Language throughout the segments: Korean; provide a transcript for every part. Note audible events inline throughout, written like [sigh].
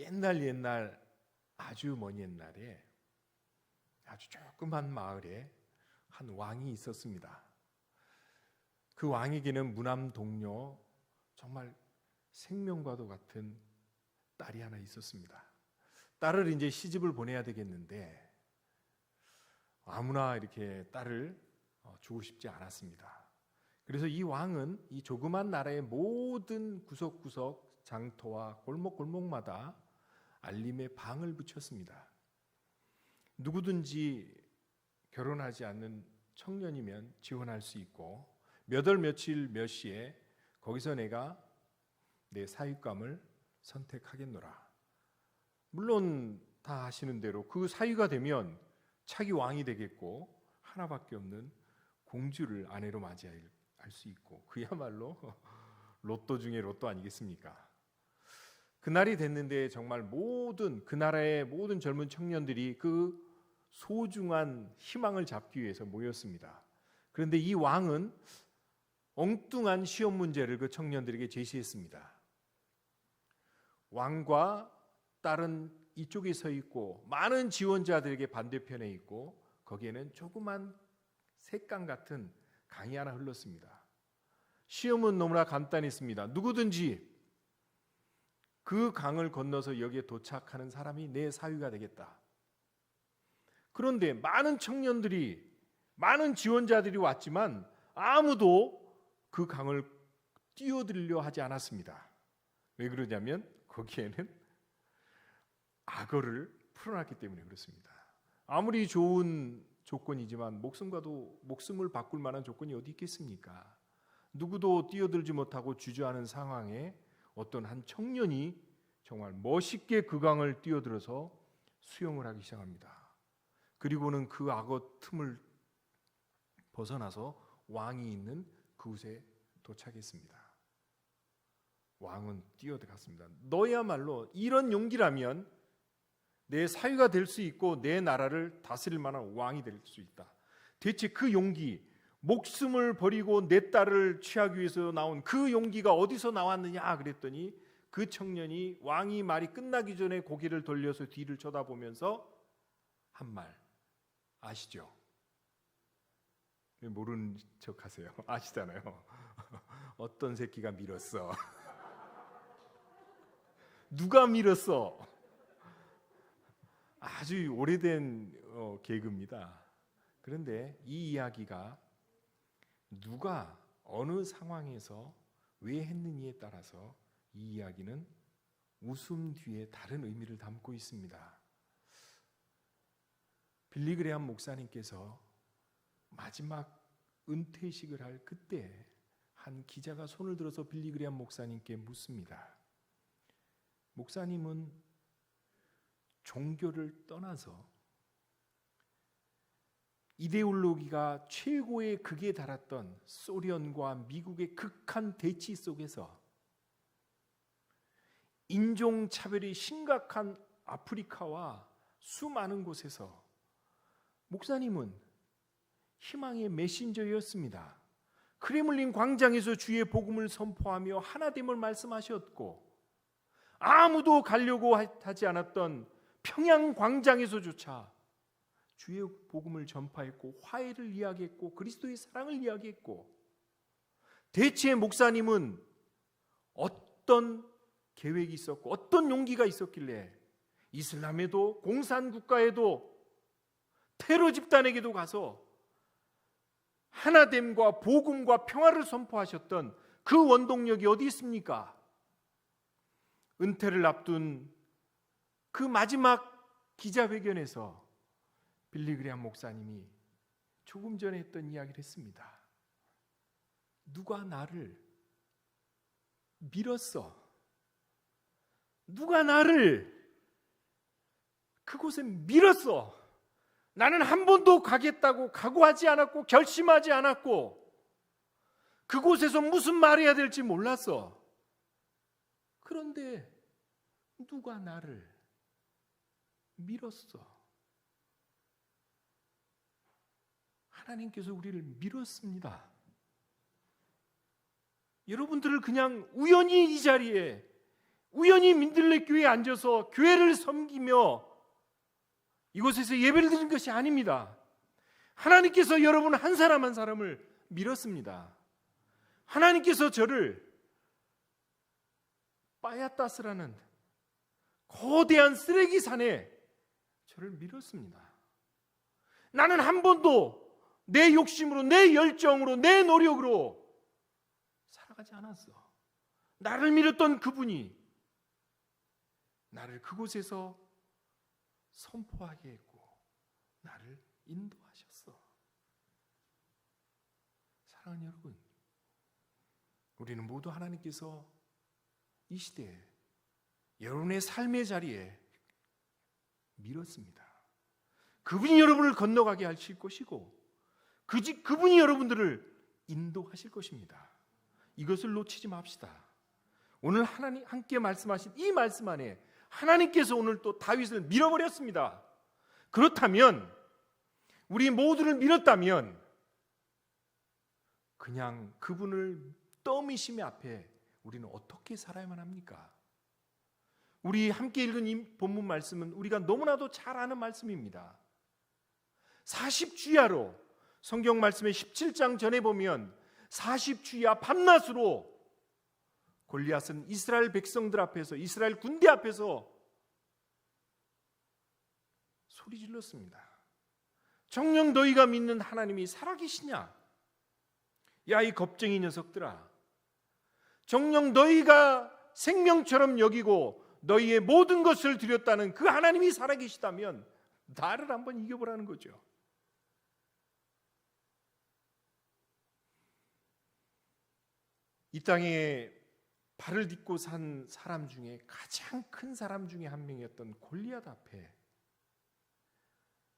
옛날 옛날 아주 먼 옛날에 아주 조그만 마을에 한 왕이 있었습니다. 그 왕에게는 무남 동료 정말 생명과도 같은 딸이 하나 있었습니다. 딸을 이제 시집을 보내야 되겠는데 아무나 이렇게 딸을 어, 주고 싶지 않았습니다. 그래서 이 왕은 이 조그만 나라의 모든 구석구석 장터와 골목골목마다 알림의 방을 붙였습니다. 누구든지 결혼하지 않는 청년이면 지원할 수 있고 몇 월 며칠 몇 시에 거기서 내가 내 사윗감을 선택하겠노라. 물론 다 아시는 대로 그 사위가 되면 차기 왕이 되겠고 하나밖에 없는 공주를 아내로 맞이할 수 있고 그야말로 [laughs] 로또 중에 로또 아니겠습니까? 그날이 됐는데 정말 모든 그 나라의 모든 젊은 청년들이 그 소중한 희망을 잡기 위해서 모였습니다. 그런데 이 왕은 엉뚱한 시험 문제를 그 청년들에게 제시했습니다. 왕과 딸은 이쪽에 서 있고 많은 지원자들에게 반대편에 있고 거기에는 조그만 색강 같은 강이 하나 흘렀습니다. 시험은 너무나 간단했습니다. 누구든지 그 강을 건너서 여기에 도착하는 사람이 내 사위가 되겠다. 그런데 많은 청년들이 많은 지원자들이 왔지만 아무도 그 강을 뛰어들려 하지 않았습니다. 왜 그러냐면 거기에는 악어를 풀어놨기 때문에 그렇습니다. 아무리 좋은 조건이지만 목숨과도 목숨을 바꿀 만한 조건이 어디 있겠습니까? 누구도 뛰어들지 못하고 주저하는 상황에 어떤 한 청년이 정말 멋있게 그 강을 뛰어들어서 수영을 하기 시작합니다. 그리고는 그 악어 틈을 벗어나서 왕이 있는 그곳에 도착했습니다. 왕은 뛰어들었습니다. 너야말로 이런 용기라면 내 사위가 될 수 있고 내 나라를 다스릴 만한 왕이 될 수 있다. 대체 그 용기, 목숨을 버리고 내 딸을 취하기 위해서 나온 그 용기가 어디서 나왔느냐 그랬더니 그 청년이 왕이 말이 끝나기 전에 고개를 돌려서 뒤를 쳐다보면서 한 말 아시죠? 왜 모르는 척 하세요? [laughs] 아시잖아요. [laughs] 어떤 새끼가 밀었어? [laughs] 누가 밀었어? 아주 오래된 어, 개그입니다. 그런데 이 이야기가 누가 어느 상황에서 왜 했느냐에 따라서 이 이야기는 웃음 뒤에 다른 의미를 담고 있습니다. 빌리그레암 목사님께서 마지막 은퇴식을 할 그때 한 기자가 손을 들어서 빌리그레암 목사님께 묻습니다. 목사님은 종교를 떠나서 이데올로기가 최고의 극에 달았던 소련과 미국의 극한 대치 속에서 인종 차별이 심각한 아프리카와 수많은 곳에서 목사님은 희망의 메신저였습니다. 크레물린 광장에서 주의 복음을 선포하며 하나됨을 말씀하셨고 아무도 가려고 하지 않았던 평양 광장에서조차 주의 복음을 전파했고 화해를 이야기했고 그리스도의 사랑을 이야기했고 대체 목사님은 어떤 계획이 있었고 어떤 용기가 있었길래 이슬람에도 공산 국가에도 테러 집단에게도 가서 하나됨과 복음과 평화를 선포하셨던 그 원동력이 어디 있습니까? 은퇴를 앞둔 그 마지막 기자회견에서 빌리그리암 목사님이 조금 전에 했던 이야기를 했습니다. 누가 나를 밀었어? 누가 나를 그곳에 밀었어? 나는 한 번도 가겠다고 각오하지 않았고 결심하지 않았고 그곳에서 무슨 말해야 될지 몰랐어. 그런데 누가 나를 밀었어. 하나님께서 우리를 밀었습니다. 여러분들을 그냥 우연히 이 자리에 우연히 민들레 교회에 앉아서 교회를 섬기며 이곳에서 예배를 드린 것이 아닙니다. 하나님께서 여러분 한 사람 한 사람을 밀었습니다. 하나님께서 저를 빠야따스라는 거대한 쓰레기 산에 저를 밀었습니다. 나는 한 번도 내 욕심으로, 내 열정으로, 내 노력으로 살아가지 않았어. 나를 밀었던 그분이 나를 그곳에서 선포하게 했고, 나를 인도하셨어. 사랑하는 여러분, 우리는 모두 하나님께서 이 시대에 여러분의 삶의 자리에 밀었습니다. 그분이 여러분을 건너가게 하실 것이고 그, 그분이 여러분들을 인도하실 것입니다. 이것을 놓치지 맙시다. 오늘 하나님 함께 말씀하신 이 말씀 안에 하나님께서 오늘 또 다윗을 밀어버렸습니다. 그렇다면 우리 모두를 밀었다면 그냥 그분을 떠미심의 앞에 우리는 어떻게 살아야만 합니까? 우리 함께 읽은 이 본문 말씀은 우리가 너무나도 잘 아는 말씀입니다. 40주야로 성경 말씀의 17장 전에 보면 40주야 밤낮으로 골리앗은 이스라엘 백성들 앞에서 이스라엘 군대 앞에서 소리 질렀습니다. 정녕 너희가 믿는 하나님이 살아계시냐? 야 이 겁쟁이 녀석들아. 정녕 너희가 생명처럼 여기고 너희의 모든 것을 드렸다는 그 하나님이 살아계시다면 나를 한번 이겨보라는 거죠. 이 땅에 발을 딛고 산 사람 중에 가장 큰 사람 중에 한 명이었던 골리앗 앞에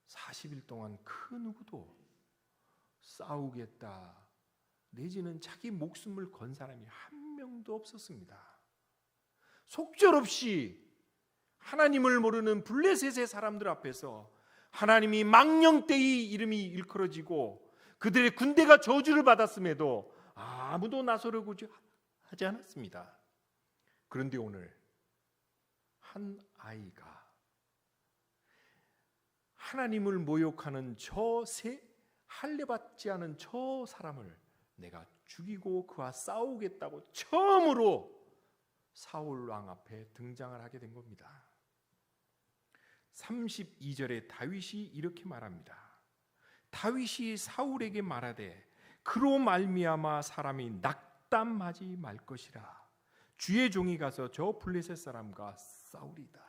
40일 동안 그 누구도 싸우겠다 내지는 자기 목숨을 건 사람이 한 명도 없었습니다. 속절없이 하나님을 모르는 블레셋의 사람들 앞에서 하나님이 망령때의 이름이 일컬어지고 그들의 군대가 저주를 받았음에도 아무도 나서려고 하지 않았습니다. 그런데 오늘 한 아이가 하나님을 모욕하는 저 세 할례받지 않은 저 사람을 내가 죽이고 그와 싸우겠다고 처음으로 사울 왕 앞에 등장을 하게 된 겁니다. 32절에 다윗이 이렇게 말합니다. 다윗이 사울에게 말하되 그로 말미암아 사람이 낙담하지 말 것이라. 주의 종이 가서 저 블레셋 사람과 싸우리다.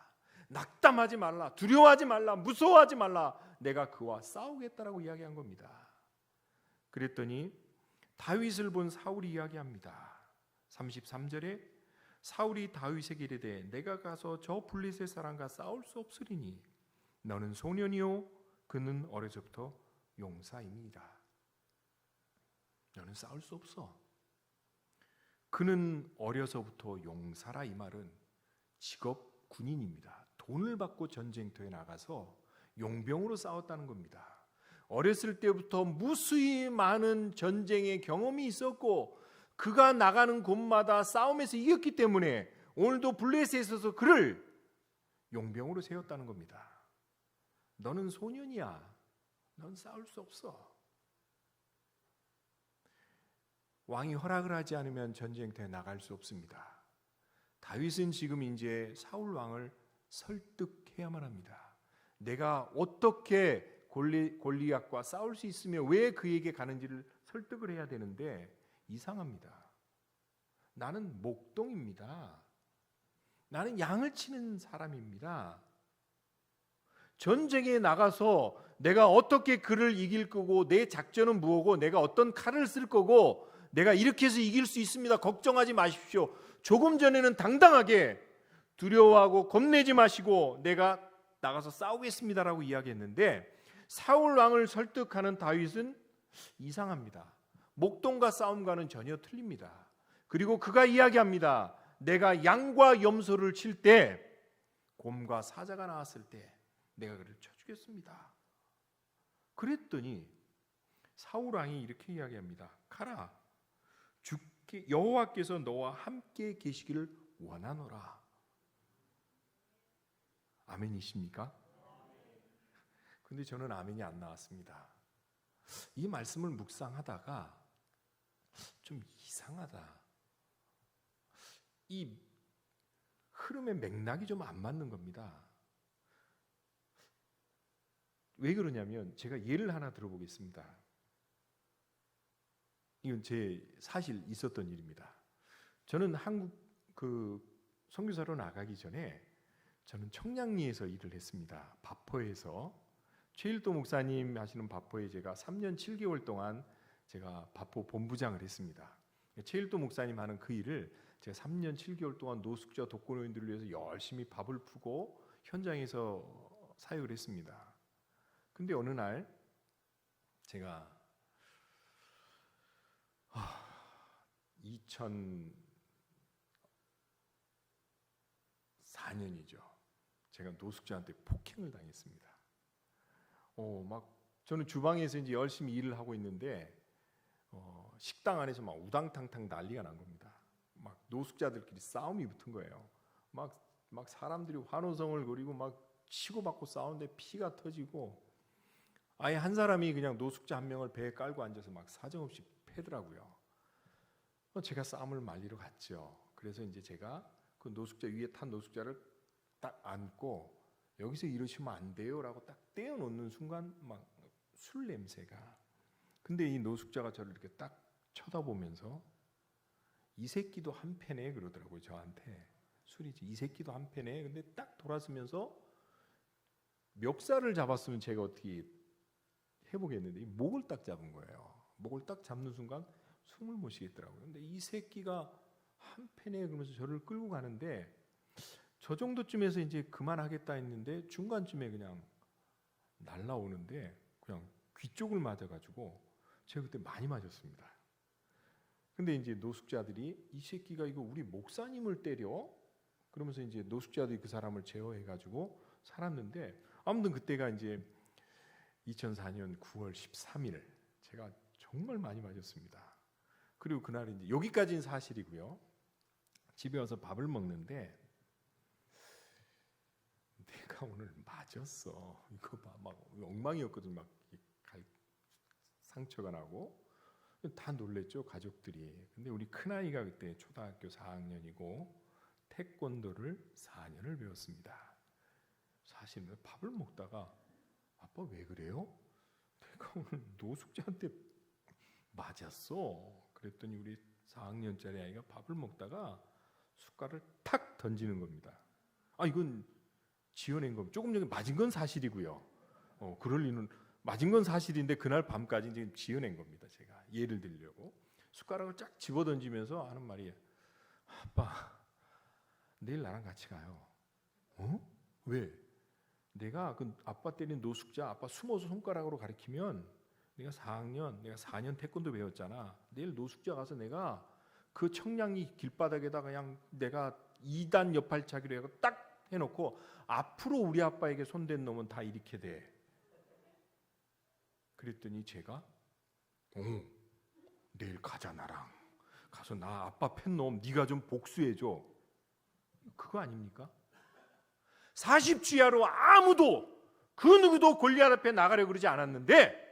낙담하지 말라. 두려워하지 말라. 무서워하지 말라. 내가 그와 싸우겠다라고 이야기한 겁니다. 그랬더니 다윗을 본 사울이 이야기합니다. 33절에 사울이 다윗에게 이르되 내가 가서 저 블레셋 사람과 싸울 수 없으리니 너는 소년이요 그는 어려서부터 용사입니다. 너는 싸울 수 없어. 그는 어려서부터 용사라 이 말은 직업 군인입니다. 돈을 받고 전쟁터에 나가서 용병으로 싸웠다는 겁니다. 어렸을 때부터 무수히 많은 전쟁의 경험이 있었고 그가 나가는 곳마다 싸움에서 이겼기 때문에 오늘도 블레셋에 있어서 그를 용병으로 세웠다는 겁니다. 너는 소년이야. 넌 싸울 수 없어. 왕이 허락을 하지 않으면 전쟁터에 나갈 수 없습니다. 다윗은 지금 이제 사울 왕을 설득해야만 합니다. 내가 어떻게 골리, 골리앗과 싸울 수 있으며 왜 그에게 가는지를 설득을 해야 되는데 이상합니다. 나는 목동입니다. 나는 양을 치는 사람입니다. 전쟁에 나가서 내가 어떻게 그를 이길 거고 내 작전은 무엇고 내가 어떤 칼을 쓸 거고 내가 이렇게 해서 이길 수 있습니다. 걱정하지 마십시오. 조금 전에는 당당하게 두려워하고 겁내지 마시고 내가 나가서 싸우겠습니다라고 이야기했는데 사울 왕을 설득하는 다윗은 이상합니다. 목동과 싸움과는 전혀 틀립니다. 그리고 그가 이야기합니다. 내가 양과 염소를 칠 때 곰과 사자가 나왔을 때 내가 그를 쳐주겠습니다. 그랬더니 사울 왕이 이렇게 이야기합니다. 가라. 주께 여호와께서 너와 함께 계시기를 원하노라. 아멘이십니까? 근데 저는 아멘이 안 나왔습니다. 이 말씀을 묵상하다가 좀 이상하다. 이 흐름의 맥락이 좀 안 맞는 겁니다. 왜 그러냐면 제가 예를 하나 들어보겠습니다. 이건 제 사실 있었던 일입니다. 저는 한국 그 선교사로 나가기 전에 저는 청량리에서 일을 했습니다. 바포에서 최일도 목사님 하시는 바포에 제가 3년 7개월 동안 제가 바포 본부장을 했습니다. 최일도 목사님 하는 그 일을 제가 3년 7개월 동안 노숙자 독거노인들을 위해서 열심히 밥을 푸고 현장에서 사역을 했습니다. 근데 어느 날 제가 2004년이죠. 제가 노숙자한테 폭행을 당했습니다. 어, 막 저는 주방에서 이제 열심히 일을 하고 있는데 어, 식당 안에서 막 우당탕탕 난리가 난 겁니다. 막 노숙자들끼리 싸움이 붙은 거예요. 막, 막 사람들이 환호성을 그리고 막 치고받고 싸우는데 피가 터지고 아예 한 사람이 그냥 노숙자 한 명을 배에 깔고 앉아서 막 사정없이 패더라고요. 어, 제가 싸움을 말리러 갔죠. 그래서 이제 제가 그 노숙자 위에 탄 노숙자를 딱 안고 여기서 이러시면 안 돼요라고 딱 떼어 놓는 순간 막 술 냄새가. 근데 이 노숙자가 저를 이렇게 딱 쳐다보면서 이 새끼도 한 패네 그러더라고요 저한테 술이지 이 새끼도 한 패네. 근데 딱 돌아서면서 멱살을 잡았으면 제가 어떻게 해보겠는데 이 목을 딱 잡은 거예요. 목을 딱 잡는 순간 숨을 못 쉬겠더라고요. 근데 이 새끼가 한 팬에 그러면서 저를 끌고 가는데 저 정도쯤에서 이제 그만하겠다 했는데 중간쯤에 그냥 날라오는데 그냥 귀 쪽을 맞아가지고 제가 그때 많이 맞았습니다. 근데 이제 노숙자들이 이 새끼가 이거 우리 목사님을 때려 그러면서 이제 노숙자들이 그 사람을 제어해가지고 살았는데 아무튼 그때가 이제 2004년 9월 13일 제가 정말 많이 맞았습니다. 그리고 그날 이제 여기까지는 사실이고요. 집에 와서 밥을 먹는데 내가 오늘 맞았어. 이거 봐, 막 엉망이었거든. 막 갈- 상처가 나고 다 놀랬죠 가족들이. 근데 우리 큰 아이가 그때 초등학교 4학년이고 태권도를 4년을 배웠습니다. 사실 밥을 먹다가 아빠 왜 그래요? 내가 오늘 노숙자한테 맞았어. 그랬더니 우리 4학년짜리 아이가 밥을 먹다가 숟갈을 탁 던지는 겁니다. 아 이건 지어낸 겁니다. 조금 전에 맞은 건 사실이고요. 어, 그럴 리는 맞은 건 사실인데 그날 밤까지 이제 지어낸 겁니다. 제가 예를 들려고 숟가락을 쫙 집어 던지면서 하는 말이 아빠 내일 나랑 같이 가요. 어? 왜? 내가 그 아빠 때린 노숙자 아빠 숨어서 손가락으로 가리키면 내가 4학년 내가 4년 태권도 배웠잖아. 내일 노숙자 가서 내가 그 청량리 길바닥에다 그냥 내가 2단 옆팔차기로 해고 딱 해놓고 앞으로 우리 아빠에게 손댄 놈은 다 이렇게 돼. 그랬더니 제가 어 내일 가자 나랑 가서 나 아빠 팬 놈 네가 좀 복수해 줘. 그거 아닙니까? 40주야로 아무도 그 누구도 골리앗 앞에 나가려 그러지 않았는데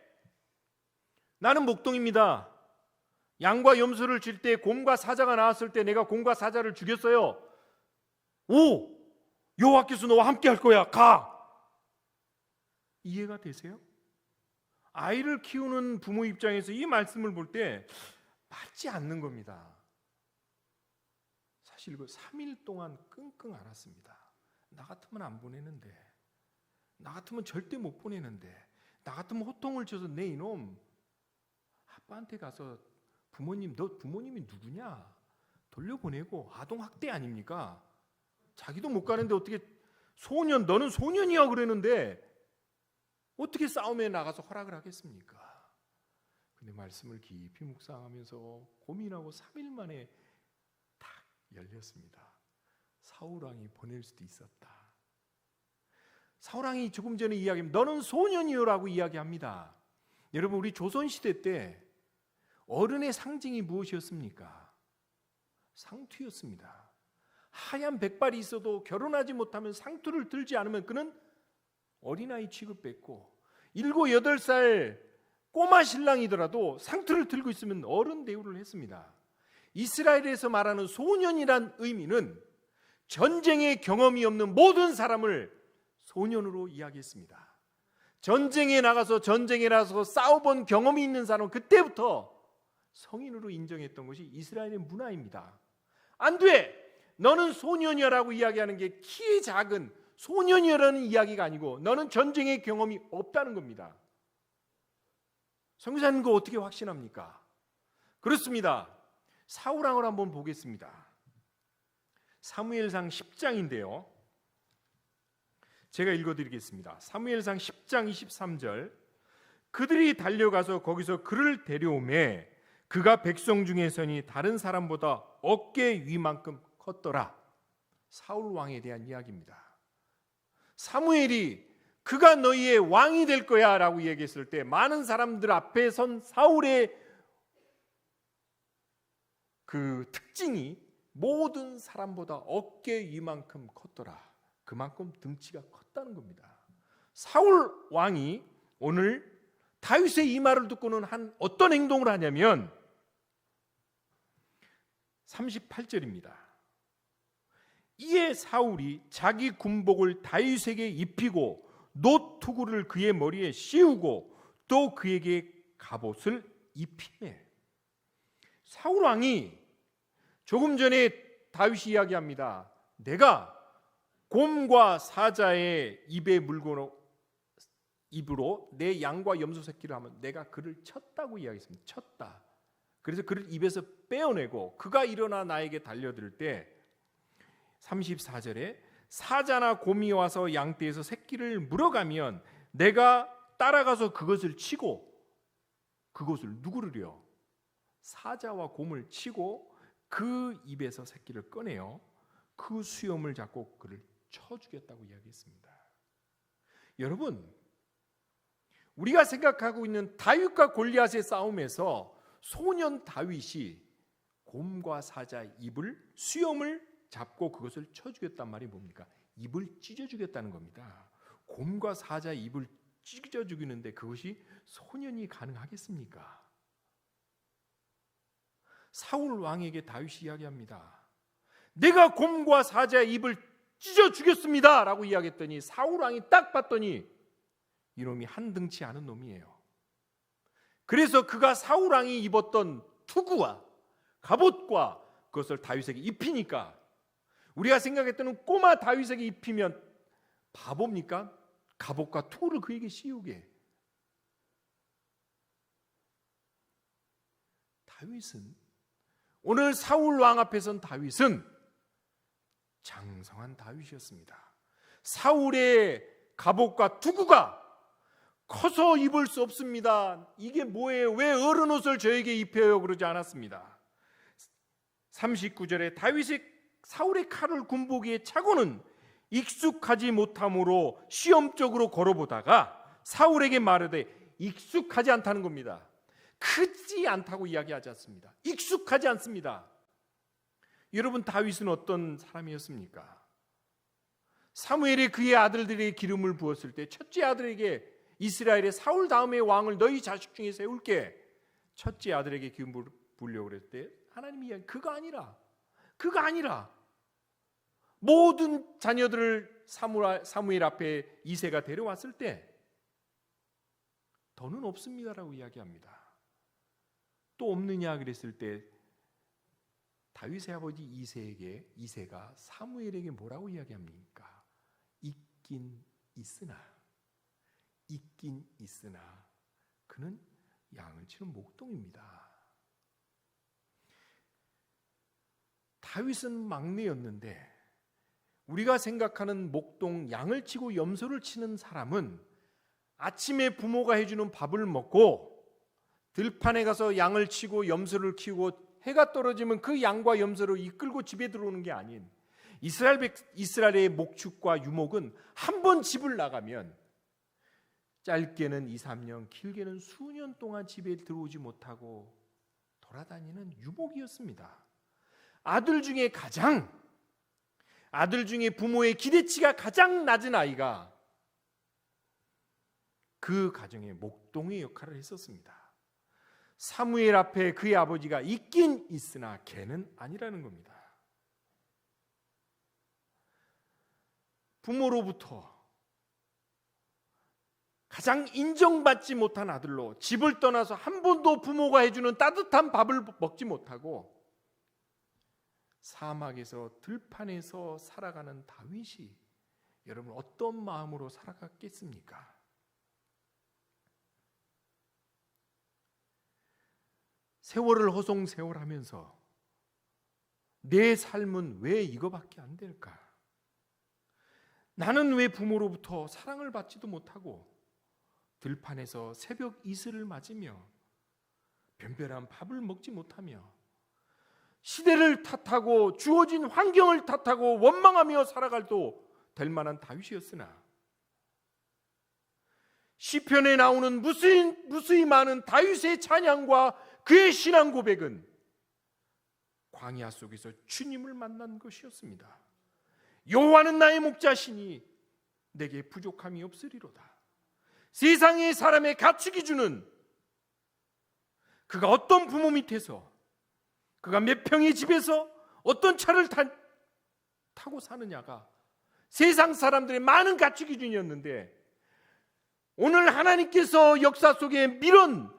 나는 목동입니다. 양과 염소를 칠때 곰과 사자가 나왔을 때 내가 곰과 사자를 죽였어요. 오! 여호와께서 너와 함께 할 거야. 가. 이해가 되세요? 아이를 키우는 부모 입장에서 이 말씀을 볼 때 맞지 않는 겁니다. 사실 그 3일 동안 끙끙 앓았습니다. 나 같으면 안 보내는데, 나 같으면 절대 못 보내는데, 나 같으면 호통을 쳐서 내 이놈 아빠한테 가서 부모님 너 부모님이 누구냐 돌려보내고 아동 학대 아닙니까? 자기도 못 가는데 어떻게 소년 너는 소년이야 그러는데 어떻게 싸움에 나가서 허락을 하겠습니까? 근데 말씀을 깊이 묵상하면서 고민하고 3일 만에 딱 열렸습니다. 사울 왕이 보낼 수도 있었다. 사울 왕이 조금 전에 이야기하면 너는 소년이요라고 이야기합니다. 여러분 우리 조선 시대 때 어른의 상징이 무엇이었습니까? 상투였습니다. 하얀 백발이 있어도 결혼하지 못하면 상투를 들지 않으면 그는 어린아이 취급받고 일곱 여덟 살 꼬마 신랑이더라도 상투를 들고 있으면 어른 대우를 했습니다. 이스라엘에서 말하는 소년이란 의미는 전쟁의 경험이 없는 모든 사람을 소년으로 이야기했습니다. 전쟁에 나가서 전쟁에 나가서 싸워본 경험이 있는 사람은 그때부터 성인으로 인정했던 것이 이스라엘의 문화입니다. 안 돼! 너는 소년이라고 이야기하는 게 키 작은 소년이라는 이야기가 아니고 너는 전쟁의 경험이 없다는 겁니다. 성교사님 그 어떻게 확신합니까? 그렇습니다. 사우랑을 한번 보겠습니다. 사무엘상 10장인데요. 제가 읽어드리겠습니다. 사무엘상 10장 23절 그들이 달려가서 거기서 그를 데려오매 그가 백성 중에서니 다른 사람보다 어깨 위만큼 컸더라. 사울 왕에 대한 이야기입니다. 사무엘이 그가 너희의 왕이 될 거야라고 얘기했을 때 많은 사람들 앞에 선 사울의 그 특징이 모든 사람보다 어깨 위만큼 컸더라. 그만큼 등치가 컸다는 겁니다. 사울 왕이 오늘 다윗의 이 말을 듣고는 한 어떤 행동을 하냐면 38절입니다. 이에 사울이 자기 군복을 다윗에게 입히고 노투구를 그의 머리에 씌우고 또 그에게 갑옷을 입히매 사울 왕이 조금 전에 다윗이 이야기합니다. 내가 곰과 사자의 입에 물고 입으로 내 양과 염소 새끼를 하면 내가 그를 쳤다고 이야기했습니다. 쳤다. 그래서 그를 입에서 빼어내고 그가 일어나 나에게 달려들 때 34절에 사자나 곰이 와서 양떼에서 새끼를 물어가면 내가 따라가서 그것을 치고 그것을 누구를요? 사자와 곰을 치고 그 입에서 새끼를 꺼내요. 그 수염을 잡고 그를 쳐 죽였다고 이야기했습니다. 여러분, 우리가 생각하고 있는 다윗과 골리앗의 싸움에서 소년 다윗이 곰과 사자 입을 수염을 잡고 그것을 쳐 죽였단 말이 뭡니까? 입을 찢어 죽였다는 겁니다. 곰과 사자 입을 찢어 죽이는데 그것이 소년이 가능하겠습니까? 사울 왕에게 다윗이 이야기합니다. 내가 곰과 사자의 입을 찢어 죽였습니다라고 이야기했더니 사울 왕이 딱 봤더니 이놈이 한 등치 않은 놈이에요. 그래서 그가 사울 왕이 입었던 투구와 갑옷과 그것을 다윗에게 입히니까 우리가 생각했던 꼬마 다윗에게 입히면 바보입니까? 갑옷과 투구를 그에게 씌우게. 다윗은 오늘 사울 왕 앞에 선 다윗은 장성한 다윗이었습니다. 사울의 갑옷과 투구가 커서 입을 수 없습니다. 이게 뭐예요? 왜 어른 옷을 저에게 입혀요? 그러지 않았습니다. 39절에 다윗이 사울의 칼을 군복에 차고는 익숙하지 못함으로 시험적으로 걸어보다가 사울에게 말하되 익숙하지 않다는 겁니다. 크지 않다고 이야기하지 않습니다. 익숙하지 않습니다. 여러분 다윗은 어떤 사람이었습니까? 사무엘이 그의 아들들에게 기름을 부었을 때 첫째 아들에게 이스라엘의 사울 다음에 왕을 너희 자식 중에 세울게 첫째 아들에게 부으려고 그랬을 때 하나님이 그거 아니라 그거 아니라 모든 자녀들을 사무엘 앞에 이세가 데려왔을 때 더는 없습니다라고 이야기합니다. 또 없느냐 그랬을 때 다윗의 아버지 이세에게 이세가 사무엘에게 뭐라고 이야기합니까? 있긴 있으나 있긴 있으나 그는 양을 치는 목동입니다. 다윗은 막내였는데 우리가 생각하는 목동 양을 치고 염소를 치는 사람은 아침에 부모가 해주는 밥을 먹고 들판에 가서 양을 치고 염소를 키우고 해가 떨어지면 그 양과 염소를 이끌고 집에 들어오는 게 아닌 이스라엘 백, 이스라엘의 목축과 유목은 한 번 집을 나가면 짧게는 2, 3년, 길게는 수년 동안 집에 들어오지 못하고 돌아다니는 유목이었습니다. 아들 중에 가장 아들 중에 부모의 기대치가 가장 낮은 아이가 그 가정의 목동의 역할을 했었습니다. 사무엘 앞에 그의 아버지가 있긴 있으나 걔는 아니라는 겁니다. 부모로부터 가장 인정받지 못한 아들로 집을 떠나서 한 번도 부모가 해주는 따뜻한 밥을 먹지 못하고 사막에서 들판에서 살아가는 다윗이 여러분 어떤 마음으로 살아갔겠습니까? 세월을 허송세월하면서 내 삶은 왜 이거밖에 안 될까? 나는 왜 부모로부터 사랑을 받지도 못하고 들판에서 새벽 이슬을 맞으며 변별한 밥을 먹지 못하며 시대를 탓하고 주어진 환경을 탓하고 원망하며 살아갈도 될 만한 다윗이었으나 시편에 나오는 무수히, 무수히 많은 다윗의 찬양과 그의 신앙 고백은 광야 속에서 주님을 만난 것이었습니다. 여호와는 나의 목자시니 내게 부족함이 없으리로다. 세상의 사람의 가축이 주는 그가 어떤 부모 밑에서 그가 몇 평의 집에서 어떤 차를 타, 타고 사느냐가 세상 사람들의 많은 가치 기준이었는데 오늘 하나님께서 역사 속에 밀은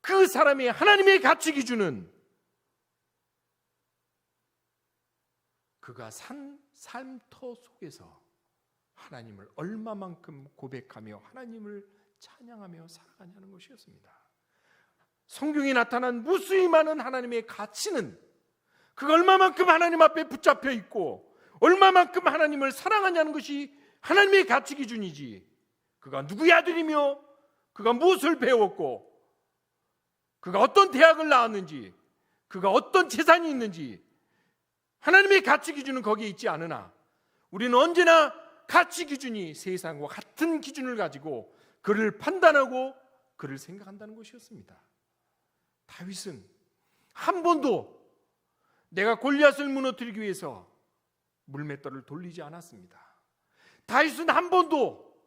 그 사람의 하나님의 가치 기준은 그가 산 삶터 속에서 하나님을 얼마만큼 고백하며 하나님을 찬양하며 살아가냐는 것이었습니다. 성경에 나타난 무수히 많은 하나님의 가치는 그가 얼마만큼 하나님 앞에 붙잡혀 있고 얼마만큼 하나님을 사랑하냐는 것이 하나님의 가치 기준이지. 그가 누구의 아들이며 그가 무엇을 배웠고 그가 어떤 대학을 나왔는지 그가 어떤 재산이 있는지 하나님의 가치 기준은 거기에 있지 않으나 우리는 언제나 가치 기준이 세상과 같은 기준을 가지고 그를 판단하고 그를 생각한다는 것이었습니다. 다윗은 한 번도 내가 골리앗을 무너뜨리기 위해서 물맷돌을 돌리지 않았습니다. 다윗은 한 번도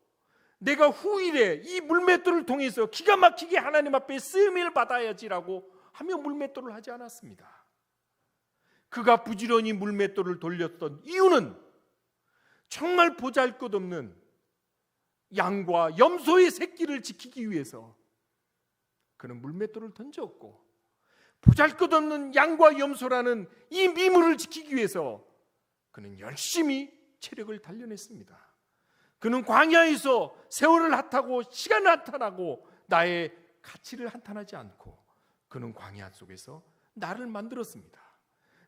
내가 후일에 이 물맷돌을 통해서 기가 막히게 하나님 앞에 쓰임을 받아야지라고 하며 물맷돌을 하지 않았습니다. 그가 부지런히 물맷돌을 돌렸던 이유는 정말 보잘 것 없는 양과 염소의 새끼를 지키기 위해서 그는 물맷돌을 던졌고 보잘 것 없는 양과 염소라는 이 미물을 지키기 위해서 그는 열심히 체력을 단련했습니다. 그는 광야에서 세월을 핫하고 시간을 핫하고 나의 가치를 한탄하지 않고 그는 광야 속에서 나를 만들었습니다.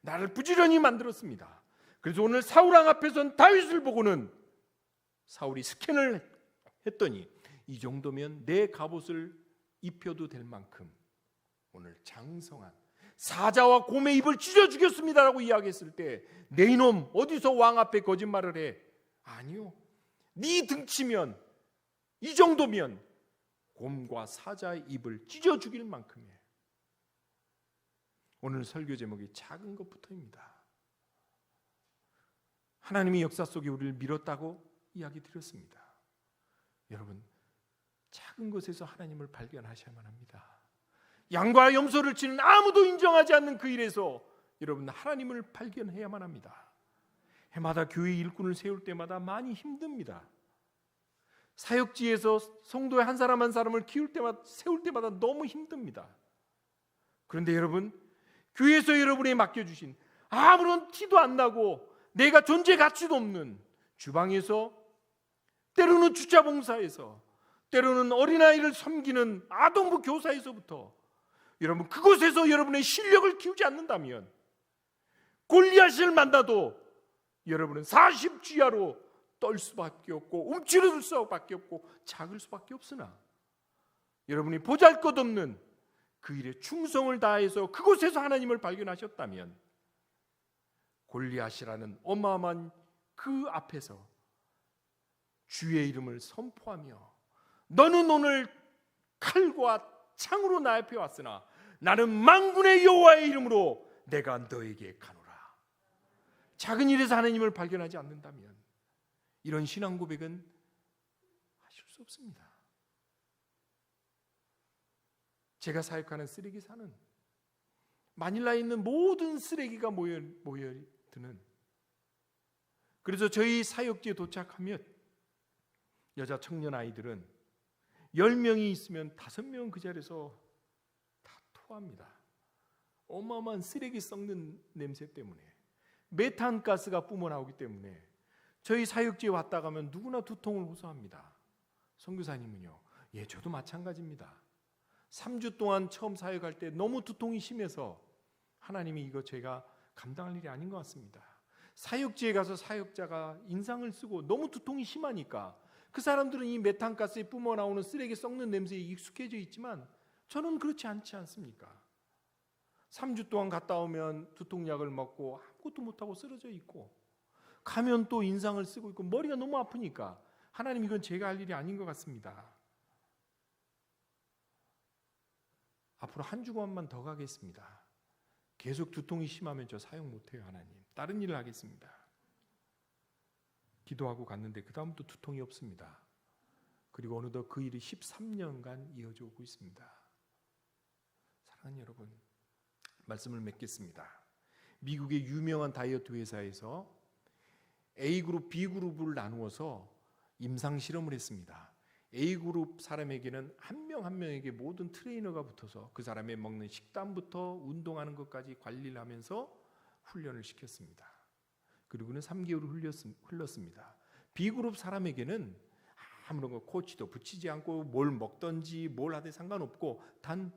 나를 부지런히 만들었습니다. 그래서 오늘 사울왕 앞에선 다윗을 보고는 사울이 스캔을 했더니 이 정도면 내 갑옷을 입혀도 될 만큼 오늘 장성한 사자와 곰의 입을 찢어 죽였습니다라고 이야기했을 때 내 이놈 어디서 왕 앞에 거짓말을 해? 아니요. 네 등치면 이 정도면 곰과 사자의 입을 찢어 죽일 만큼이에요. 오늘 설교 제목이 작은 것부터입니다. 하나님이 역사 속에 우리를 밀었다고 이야기 드렸습니다. 여러분 작은 것에서 하나님을 발견하셔야만 합니다. 양과 염소를 치는 아무도 인정하지 않는 그 일에서 여러분 하나님을 발견해야만 합니다. 해마다 교회 일꾼을 세울 때마다 많이 힘듭니다. 사역지에서 성도의 한 사람 한 사람을 키울 때마다 세울 때마다 너무 힘듭니다. 그런데 여러분 교회에서 여러분이 맡겨 주신 아무런 티도 안 나고 내가 존재 가치도 없는 주방에서 때로는 주차 봉사에서 때로는 어린아이를 섬기는 아동부 교사에서부터 여러분 그곳에서 여러분의 실력을 키우지 않는다면 골리앗을 만나도 여러분은 40주야로 떨 수밖에 없고 움츠러들 수밖에 없고 작을 수밖에 없으나 여러분이 보잘것없는 그 일에 충성을 다해서 그곳에서 하나님을 발견하셨다면 골리앗이라는 어마어마한 그 앞에서 주의 이름을 선포하며 너는 오늘 칼과 창으로 나 앞에 왔으나 나는 망군의 여호와의 이름으로 내가 너에게 가노라. 작은 일에서 하나님을 발견하지 않는다면 이런 신앙 고백은 하실 수 없습니다. 제가 사역하는 쓰레기 산은 마닐라에 있는 모든 쓰레기가 모여 모여 드는 그래서 저희 사역지에 도착하면 여자 청년 아이들은 10명이 있으면 5명은 그 자리에서 다 토합니다. 어마어마한 쓰레기 썩는 냄새 때문에 메탄 가스가 뿜어 나오기 때문에 저희 사역지에 왔다 가면 누구나 두통을 호소합니다. 선교사님은요. 예, 저도 마찬가지입니다. 3주 동안 처음 사역할 때 너무 두통이 심해서 하나님이 이거 제가 감당할 일이 아닌 것 같습니다. 사역지에 가서 사역자가 인상을 쓰고 너무 두통이 심하니까 그 사람들은 이 메탄가스에 뿜어 나오는 쓰레기 썩는 냄새에 익숙해져 있지만 저는 그렇지 않지 않습니까? 3주 동안 갔다 오면 두통약을 먹고 아무것도 못하고 쓰러져 있고 가면 또 인상을 쓰고 있고 머리가 너무 아프니까 하나님 이건 제가 할 일이 아닌 것 같습니다. 앞으로 한 주간만 더 가겠습니다. 계속 두통이 심하면 저 사용 못해요 하나님. 다른 일을 하겠습니다. 기도하고 갔는데 그 다음부터 두통이 없습니다. 그리고 어느덧 그 일이 13년간 이어져 오고 있습니다. 사랑하는 여러분, 말씀을 맺겠습니다. 미국의 유명한 다이어트 회사에서 A그룹, B그룹을 나누어서 임상 실험을 했습니다. A그룹 사람에게는 한명한 명에게 모든 트레이너가 붙어서 그 사람의 먹는 식단부터 운동하는 것까지 관리를 하면서 훈련을 시켰습니다. 그리고는 3개월을 흘렀습니다. B그룹 사람에게는 아무런 거 코치도 붙이지 않고 뭘 먹던지 뭘 하든 상관없고 단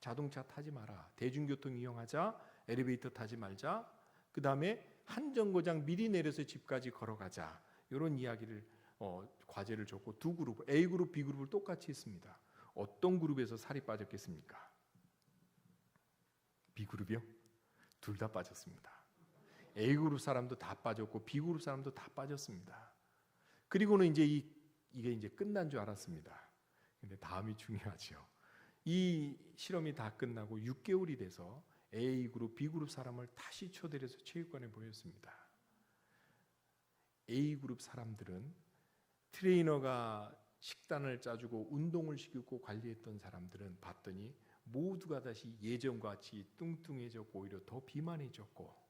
자동차 타지 마라. 대중교통 이용하자. 엘리베이터 타지 말자. 그 다음에 한 정거장 미리 내려서 집까지 걸어가자. 이런 이야기를 어, 과제를 줬고 두 그룹 A 그룹 B 그룹을 똑같이 했습니다. 어떤 그룹에서 살이 빠졌겠습니까? B 그룹이요? 둘 다 빠졌습니다. A 그룹 사람도 다 빠졌고 B 그룹 사람도 다 빠졌습니다. 그리고는 이제 이 이게 이제 끝난 줄 알았습니다. 근데 다음이 중요하죠. 이 실험이 다 끝나고 6개월이 돼서 A 그룹, B 그룹 사람을 다시 초대해서 체육관에 모였습니다. A 그룹 사람들은 트레이너가 식단을 짜주고 운동을 시키고 관리했던 사람들은 봤더니 모두가 다시 예전과 같이 뚱뚱해졌고 오히려 더 비만해졌고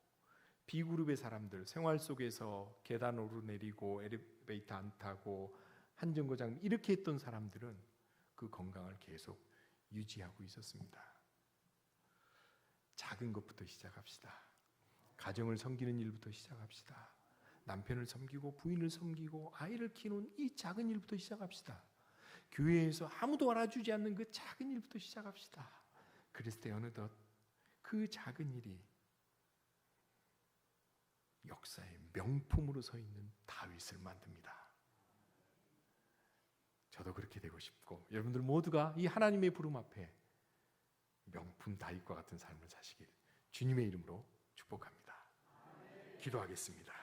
B 그룹의 사람들 생활 속에서 계단 오르내리고 엘리베이터 안 타고 한정거장 이렇게 했던 사람들은 그 건강을 계속 유지하고 있었습니다. 작은 것부터 시작합시다. 가정을 섬기는 일부터 시작합시다. 남편을 섬기고 부인을 섬기고 아이를 키우는 이 작은 일부터 시작합시다. 교회에서 아무도 알아주지 않는 그 작은 일부터 시작합시다. 그랬을 때 어느덧 그 작은 일이 역사의 명품으로 서 있는 다윗을 만듭니다. 저도 그렇게 되고 싶고 여러분들 모두가 이 하나님의 부름 앞에 명품 다윗과 같은 삶을 사시길 주님의 이름으로 축복합니다. 기도하겠습니다.